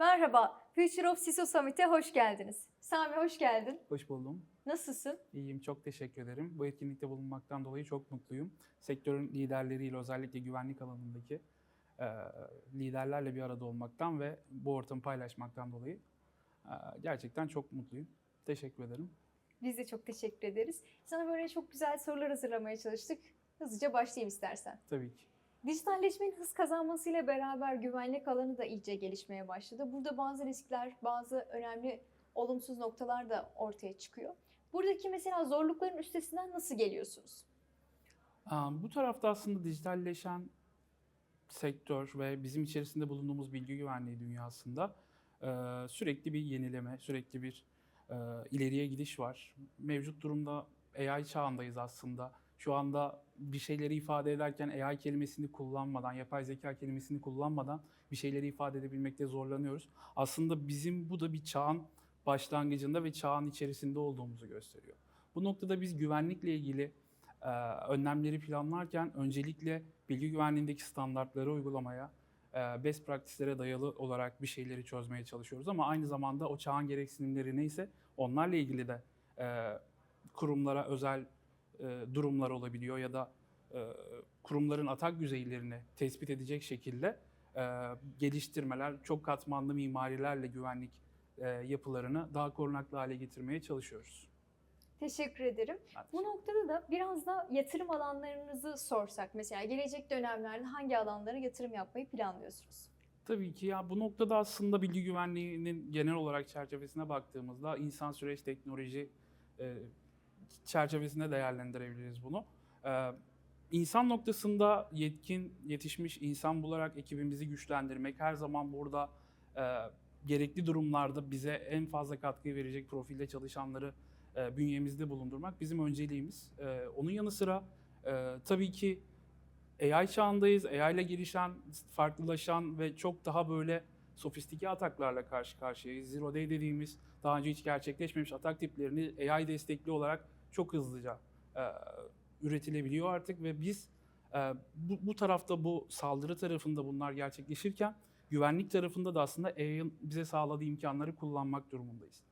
Merhaba, Future of CISO Summit'e hoş geldiniz. Sami hoş geldin. Hoş buldum. Nasılsın? İyiyim, çok teşekkür ederim. Bu etkinlikte bulunmaktan dolayı çok mutluyum. Sektörün liderleriyle özellikle güvenlik alanındaki e, liderlerle bir arada olmaktan ve bu ortamı paylaşmaktan dolayı e, gerçekten çok mutluyum. Teşekkür ederim. Biz de çok teşekkür ederiz. Sana böyle çok güzel sorular hazırlamaya çalıştık. Hızlıca başlayayım istersen. Tabii ki. Dijitalleşmenin hız kazanmasıyla beraber güvenlik alanı da iyice gelişmeye başladı. Burada bazı riskler, bazı önemli olumsuz noktalar da ortaya çıkıyor. Buradaki mesela zorlukların üstesinden nasıl geliyorsunuz? Bu tarafta aslında dijitalleşen sektör ve bizim içerisinde bulunduğumuz bilgi güvenliği dünyasında e, sürekli bir yenileme, sürekli bir e, ileriye gidiş var. Mevcut durumda AI çağındayız aslında. Şu anda bir şeyleri ifade ederken AI kelimesini kullanmadan, yapay zeka kelimesini kullanmadan bir şeyleri ifade edebilmekte zorlanıyoruz. Aslında bizim bu da bir çağın başlangıcında ve çağın içerisinde olduğumuzu gösteriyor. Bu noktada biz güvenlikle ilgili e, önlemleri planlarken öncelikle bilgi güvenliğindeki standartları uygulamaya, e, best practice'lere dayalı olarak bir şeyleri çözmeye çalışıyoruz. Ama aynı zamanda o çağın gereksinimleri neyse onlarla ilgili de e, kurumlara özel durumlar olabiliyor ya da e, kurumların atak düzeylerini tespit edecek şekilde e, geliştirmeler, çok katmanlı mimarilerle güvenlik e, yapılarını daha korunaklı hale getirmeye çalışıyoruz. Teşekkür ederim. Ben Bu noktada da biraz da yatırım alanlarınızı sorsak. Mesela gelecek dönemlerde hangi alanlara yatırım yapmayı planlıyorsunuz? Tabii ki ya bu noktada aslında bilgi güvenliğinin genel olarak çerçevesine baktığımızda insan süreç teknoloji e, çerçevesinde değerlendirebiliriz bunu. E, insan noktasında yetkin, yetişmiş insan bularak ekibimizi güçlendirmek her zaman burada e, gerekli durumlarda bize en fazla katkı verecek profilde çalışanları e, bünyemizde bulundurmak bizim önceliğimiz. E, onun yanı sıra e, tabii ki AI çağındayız. AI ile gelişen, farklılaşan ve çok daha böyle sofistike ataklarla karşı karşıyayız. Zero day dediğimiz daha önce hiç gerçekleşmemiş atak tiplerini AI destekli olarak çok hızlıca e, üretilebiliyor artık ve biz e, bu, bu tarafta bu saldırı tarafında bunlar gerçekleşirken güvenlik tarafında da aslında AI'ın bize sağladığı imkanları kullanmak durumundayız.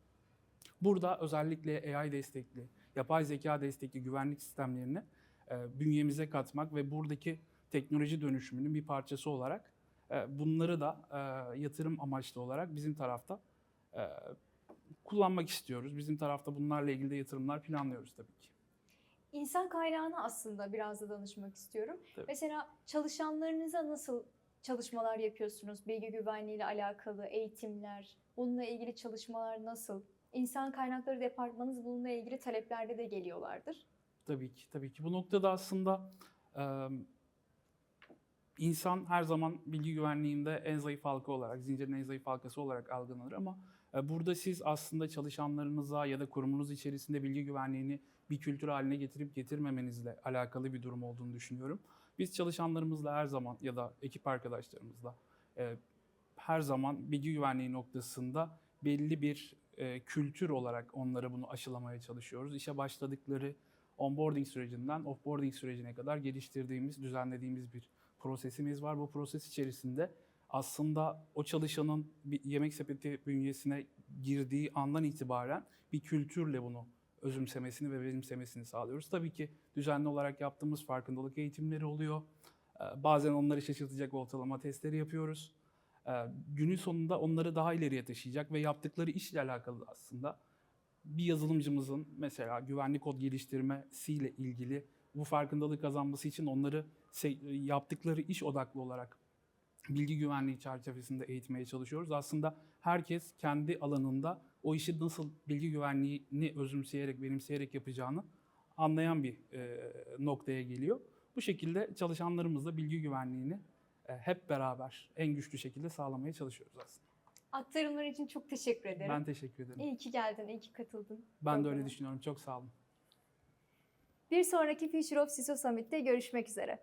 Burada özellikle AI destekli, yapay zeka destekli güvenlik sistemlerini e, bünyemize katmak ve buradaki teknoloji dönüşümünün bir parçası olarak e, bunları da e, yatırım amaçlı olarak bizim tarafta e, kullanmak istiyoruz. Bizim tarafta bunlarla ilgili de yatırımlar planlıyoruz tabii ki. İnsan kaynağına aslında biraz da danışmak istiyorum. Tabii. Mesela çalışanlarınıza nasıl çalışmalar yapıyorsunuz? Bilgi güvenliği ile alakalı eğitimler, bununla ilgili çalışmalar nasıl? İnsan kaynakları departmanınız bununla ilgili taleplerde de geliyorlardır. Tabii ki, tabii ki. Bu noktada aslında insan her zaman bilgi güvenliğinde en zayıf halka olarak, zincirin en zayıf halkası olarak algılanır ama e, burada siz aslında çalışanlarınıza ya da kurumunuz içerisinde bilgi güvenliğini bir kültür haline getirip getirmemenizle alakalı bir durum olduğunu düşünüyorum. Biz çalışanlarımızla her zaman ya da ekip arkadaşlarımızla e, her zaman bilgi güvenliği noktasında belli bir e, kültür olarak onlara bunu aşılamaya çalışıyoruz. İşe başladıkları onboarding sürecinden offboarding sürecine kadar geliştirdiğimiz, düzenlediğimiz bir prosesimiz var. Bu proses içerisinde aslında o çalışanın bir yemek sepeti bünyesine girdiği andan itibaren bir kültürle bunu özümsemesini ve benimsemesini sağlıyoruz. Tabii ki düzenli olarak yaptığımız farkındalık eğitimleri oluyor. Ee, Bazen onları şaşırtacak ortalama testleri yapıyoruz. Ee, Günün sonunda onları daha ileriye taşıyacak ve yaptıkları işle alakalı aslında bir yazılımcımızın mesela güvenlik kod geliştirmesiyle ilgili bu farkındalık kazanması için onları yaptıkları iş odaklı olarak bilgi güvenliği çerçevesinde eğitmeye çalışıyoruz. Aslında herkes kendi alanında o işi nasıl bilgi güvenliğini özümseyerek, benimseyerek yapacağını anlayan bir e, noktaya geliyor. Bu şekilde çalışanlarımızla bilgi güvenliğini e, hep beraber en güçlü şekilde sağlamaya çalışıyoruz aslında. Aktarımlar için çok teşekkür ederim. Ben teşekkür ederim. İyi ki geldin, iyi ki katıldın. Ben de öyle düşünüyorum. Çok sağ olun. Bir sonraki Future of CISO Summit'te görüşmek üzere.